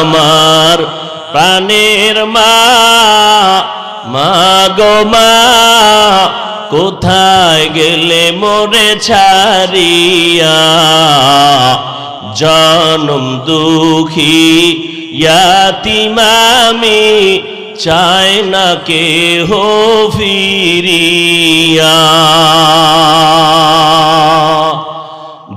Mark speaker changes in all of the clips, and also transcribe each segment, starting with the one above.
Speaker 1: আমার প্রাণের মা মা গো মা, কোথায় গেলে মোরে ছাড়িয়া? জনম দুঃখী ইয়াতিমামি চায় না কে হো ফিরিয়া।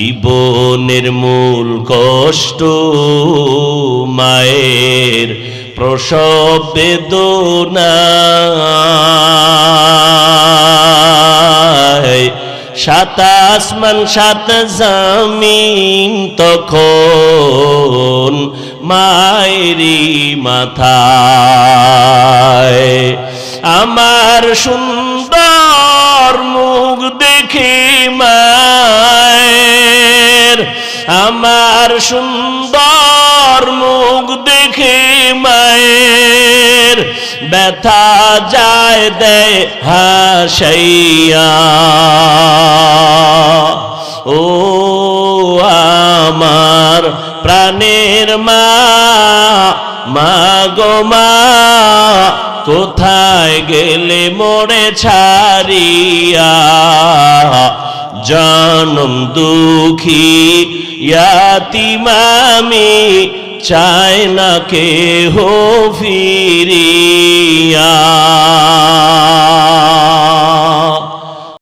Speaker 1: জীবনের মূল কষ্ট, মায়ের প্রসব বেদনা। সাত আসমান, সাত জমিন তখন মায়েরি মাথায়। আমার সুন্দর আমার সুন্দর মুখ দেখে মায়ের ব্যথা যায় দেয় হাসাইয়া। ও আমার প্রাণের মা মা গো মা, কোথায় গেলে মোড়ে ছাড়িয়া? জনম দুঃখী ইয়াতিমামি চায় না কে হো ফিরিয়া।